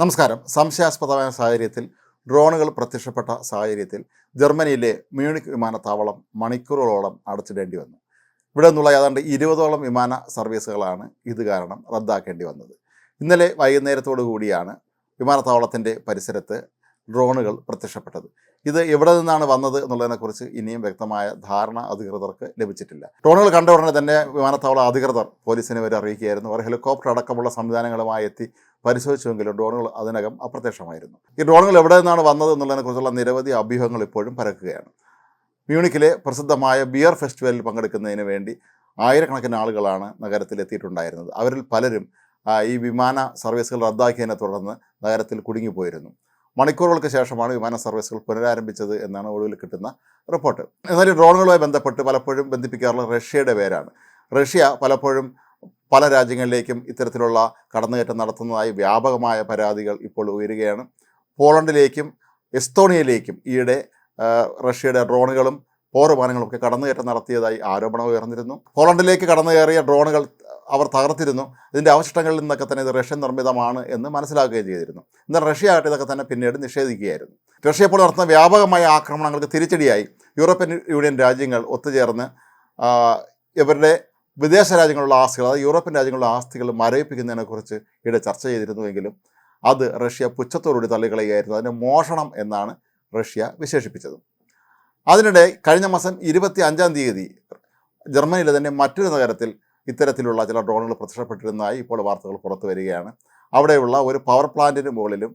നമസ്കാരം. സംശയാസ്പദമായ സാഹചര്യത്തിൽ ഡ്രോണുകൾ പ്രത്യക്ഷപ്പെട്ട സാഹചര്യത്തിൽ ജർമ്മനിയിലെ മ്യൂണിക് വിമാനത്താവളം മണിക്കൂറുകളോളം അടച്ചിടേണ്ടി വന്നു. ഇവിടെ നിന്നുള്ള ഏതാണ്ട് ഇരുപതോളം വിമാന സർവീസുകളാണ് ഇത് കാരണം റദ്ദാക്കേണ്ടി വന്നത്. ഇന്നലെ വൈകുന്നേരത്തോടു കൂടിയാണ് വിമാനത്താവളത്തിന്റെ പരിസരത്ത് ഡ്രോണുകൾ പ്രത്യക്ഷപ്പെട്ടത്. ഇത് എവിടെ നിന്നാണ് വന്നത് എന്നുള്ളതിനെക്കുറിച്ച് ഇനിയും വ്യക്തമായ ധാരണ അധികൃതർക്ക് ലഭിച്ചിട്ടില്ല. ഡ്രോണുകൾ കണ്ട ഉടനെ തന്നെ വിമാനത്താവള അധികൃതർ പോലീസിനെ വരെ അറിയിക്കുകയായിരുന്നു. അവർ ഹെലികോപ്റ്റർ അടക്കമുള്ള സംവിധാനങ്ങളുമായി എത്തി പരിശോധിച്ചുവെങ്കിലും ഡ്രോണുകൾ അതിനകം അപ്രത്യക്ഷമായിരുന്നു. ഈ ഡ്രോണുകൾ എവിടെ നിന്നാണ് വന്നത് എന്നുള്ളതിനെക്കുറിച്ചുള്ള നിരവധി അഭ്യൂഹങ്ങൾ ഇപ്പോഴും പരക്കുകയാണ്. മ്യൂണിക്കിലെ പ്രസിദ്ധമായ ബിയർ ഫെസ്റ്റിവലിൽ പങ്കെടുക്കുന്നതിന് വേണ്ടി ആയിരക്കണക്കിന് ആളുകളാണ് നഗരത്തിൽ എത്തിയിട്ടുണ്ടായിരുന്നത്. അവരിൽ പലരും ഈ വിമാന സർവീസുകൾ റദ്ദാക്കിയതിനെ തുടർന്ന് നഗരത്തിൽ കുടുങ്ങിപ്പോയിരുന്നു. മണിക്കൂറുകൾക്ക് ശേഷമാണ് വിമാന സർവീസുകൾ പുനരാരംഭിച്ചത് എന്നാണ് ഒടുവിൽ കിട്ടുന്ന റിപ്പോർട്ട്. എന്നാൽ ഈ ഡ്രോണുകളുമായി ബന്ധപ്പെട്ട് പലപ്പോഴും ബന്ധിപ്പിക്കാറുള്ള റഷ്യയുടെ പേരാണ്. റഷ്യ പലപ്പോഴും പല രാജ്യങ്ങളിലേക്കും ഇത്തരത്തിലുള്ള കടന്നുകയറ്റം നടത്തുന്നതായി വ്യാപകമായ പരാതികൾ ഇപ്പോൾ ഉയരുകയാണ്. പോളണ്ടിലേക്കും എസ്തോണിയയിലേക്കും ഈയിടെ റഷ്യയുടെ ഡ്രോണുകളും പോർവിമാനങ്ങളും ഒക്കെ കടന്നുകയറ്റം നടത്തിയതായി ആരോപണം ഉയർന്നിരുന്നു. പോളണ്ടിലേക്ക് കടന്നു കയറിയ ഡ്രോണുകൾ അവർ തകർത്തിരുന്നു. ഇതിന്റെ അവശിഷ്ടങ്ങളിൽ നിന്നൊക്കെ തന്നെ ഇത് റഷ്യൻ നിർമ്മിതമാണ് എന്ന് മനസ്സിലാക്കുകയും ചെയ്തിരുന്നു. എന്നാൽ റഷ്യ ആകട്ടെ ഇതൊക്കെ തന്നെ പിന്നീട് നിഷേധിക്കുകയായിരുന്നു. റഷ്യ ഇപ്പോൾ നടത്തുന്ന വ്യാപകമായ ആക്രമണങ്ങൾക്ക് തിരിച്ചടിയായി യൂറോപ്യൻ യൂണിയൻ രാജ്യങ്ങൾ ഒത്തുചേർന്ന് ഇവരുടെ വിദേശ രാജ്യങ്ങളുള്ള ആസ്തികൾ അതായത് യൂറോപ്യൻ രാജ്യങ്ങളുടെ ആസ്തികൾ മരവിപ്പിക്കുന്നതിനെക്കുറിച്ച് ഇവിടെ ചർച്ച ചെയ്തിരുന്നുവെങ്കിലും അത് റഷ്യ പുച്ഛത്തോടുകൂടി തള്ളിക്കളയുകയായിരുന്നു. അതിന്റെ മോഷണം എന്നാണ് റഷ്യ വിശേഷിപ്പിച്ചത്. അതിനിടെ കഴിഞ്ഞ മാസം ഇരുപത്തി അഞ്ചാം തീയതി ജർമ്മനിയിലെ തന്നെ മറ്റൊരു നഗരത്തിൽ ഇത്തരത്തിലുള്ള ചില ഡ്രോണുകൾ പ്രത്യക്ഷപ്പെട്ടിരുന്നതായി ഇപ്പോൾ വാർത്തകൾ പുറത്തു വരികയാണ്. അവിടെയുള്ള ഒരു പവർ പ്ലാന്റിന് മുകളിലും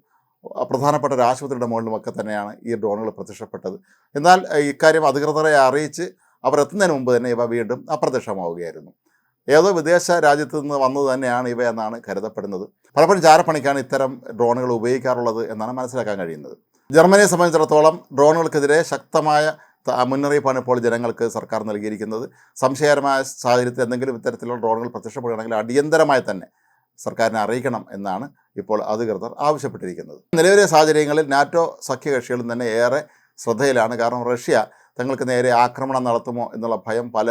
പ്രധാനപ്പെട്ട ഒരു ആശുപത്രിയുടെ മുകളിലുമൊക്കെ തന്നെയാണ് ഈ ഡ്രോണുകൾ പ്രത്യക്ഷപ്പെട്ടത്. എന്നാൽ ഇക്കാര്യം അധികൃതരെ അറിയിച്ച് അവർ എത്തുന്നതിന് മുമ്പ് തന്നെ ഇവ വീണ്ടും അപ്രത്യക്ഷമാവുകയായിരുന്നു. ഏതോ വിദേശ രാജ്യത്ത് നിന്ന് വന്നത് തന്നെയാണ് ഇവ എന്നാണ് കരുതപ്പെടുന്നത്. പലപ്പോഴും ചാരപ്പണിക്കാണ് ഇത്തരം ഡ്രോണുകൾ ഉപയോഗിക്കാറുള്ളത് എന്നാണ് മനസ്സിലാക്കാൻ കഴിയുന്നത്. ജർമ്മനിയെ സംബന്ധിച്ചിടത്തോളം ഡ്രോണുകൾക്കെതിരെ ശക്തമായ മുന്നറിയിപ്പാണ് ഇപ്പോൾ ജനങ്ങൾക്ക് സർക്കാർ നൽകിയിരിക്കുന്നത്. സംശയകരമായ സാഹചര്യത്തിൽ എന്തെങ്കിലും ഇത്തരത്തിലുള്ള ഡ്രോണുകൾ പ്രത്യക്ഷപ്പെടുകയാണെങ്കിൽ അടിയന്തരമായി തന്നെ സർക്കാരിനെ അറിയിക്കണം എന്നാണ് ഇപ്പോൾ അധികൃതർ ആവശ്യപ്പെട്ടിരിക്കുന്നത്. നിലവിലെ സാഹചര്യങ്ങളിൽ നാറ്റോ സഖ്യകക്ഷികളും തന്നെ ഏറെ ശ്രദ്ധയിലാണ്. കാരണം റഷ്യ തങ്ങൾക്ക് നേരെ ആക്രമണം നടത്തുമോ എന്നുള്ള ഭയം പല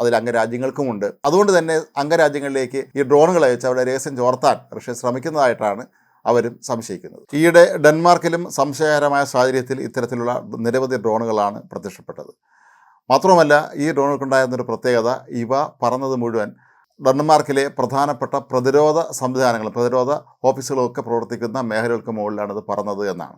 അതിൽ അംഗരാജ്യങ്ങൾക്കുമുണ്ട്. അതുകൊണ്ട് തന്നെ അംഗരാജ്യങ്ങളിലേക്ക് ഈ ഡ്രോണുകൾ അയച്ച് അവരുടെ രഹസ്യം ചോർത്താൻ റഷ്യ ശ്രമിക്കുന്നതായിട്ടാണ് അവരും സംശയിക്കുന്നത്. ഈയിടെ ഡെൻമാർക്കിലും സംശയകരമായ സാഹചര്യത്തിൽ ഇത്തരത്തിലുള്ള നിരവധി ഡ്രോണുകളാണ് പ്രത്യക്ഷപ്പെട്ടത്. മാത്രമല്ല ഈ ഡ്രോണുകൾക്കുണ്ടായിരുന്നൊരു പ്രത്യേകത ഇവ പറന്നത് മുഴുവൻ ഡെൻമാർക്കിലെ പ്രധാനപ്പെട്ട പ്രതിരോധ സംവിധാനങ്ങൾ പ്രതിരോധ ഓഫീസുകളൊക്കെ പ്രവർത്തിക്കുന്ന മേഖലകൾക്ക് മുകളിലാണ് ഇത് പറന്നത് എന്നാണ്.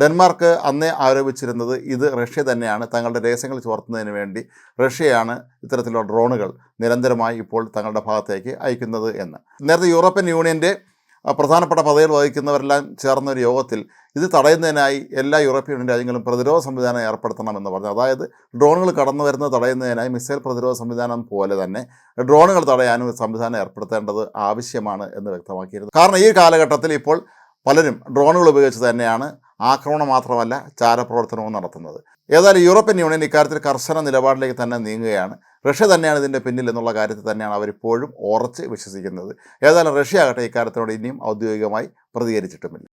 ഡെൻമാർക്ക് അന്നേ ആരോപിച്ചിരുന്നത് ഇത് റഷ്യ തന്നെയാണ് തങ്ങളുടെ രഹസ്യങ്ങൾ ചോർത്തുന്നതിന് വേണ്ടി റഷ്യയാണ് ഇത്തരത്തിലുള്ള ഡ്രോണുകൾ നിരന്തരമായി ഇപ്പോൾ തങ്ങളുടെ ഭാഗത്തേക്ക് അയക്കുന്നത് എന്ന്. നേരത്തെ യൂറോപ്യൻ യൂണിയന്റെ പ്രധാനപ്പെട്ട പദവികൾ വഹിക്കുന്നവരെല്ലാം ചേർന്ന ഒരു യോഗത്തിൽ ഇത് തടയുന്നതിനായി എല്ലാ യൂറോപ്യൻ യൂണിയൻ രാജ്യങ്ങളും പ്രതിരോധ സംവിധാനം ഏർപ്പെടുത്തണമെന്ന് പറഞ്ഞു. അതായത് ഡ്രോണുകൾ കടന്നു വരുന്നത് തടയുന്നതിനായി മിസൈൽ പ്രതിരോധ സംവിധാനം പോലെ തന്നെ ഡ്രോണുകൾ തടയാനും സംവിധാനം ഏർപ്പെടുത്തേണ്ടത് ആവശ്യമാണ് എന്ന് വ്യക്തമാക്കിയിരുന്നു. കാരണം ഈ കാലഘട്ടത്തിൽ ഇപ്പോൾ പലരും ഡ്രോണുകൾ ഉപയോഗിച്ച് തന്നെയാണ് ആക്രമണം മാത്രമല്ല ചാരപ്രവർത്തനവും നടത്തുന്നത്. ഏതായാലും യൂറോപ്യൻ യൂണിയൻ ഇക്കാര്യത്തിൽ കർശന നിലപാടിലേക്ക് തന്നെ നീങ്ങുകയാണ്. റഷ്യ തന്നെയാണ് ഇതിന്റെ പിന്നിൽ എന്നുള്ള കാര്യത്തിൽ തന്നെയാണ് അവരിപ്പോഴും ഉറച്ച് വിശ്വസിക്കുന്നത്. ഏതായാലും റഷ്യ ആകട്ടെ ഇക്കാര്യത്തിനോട് ഇനിയും ഔദ്യോഗികമായി പ്രതികരിച്ചിട്ടുമില്ല.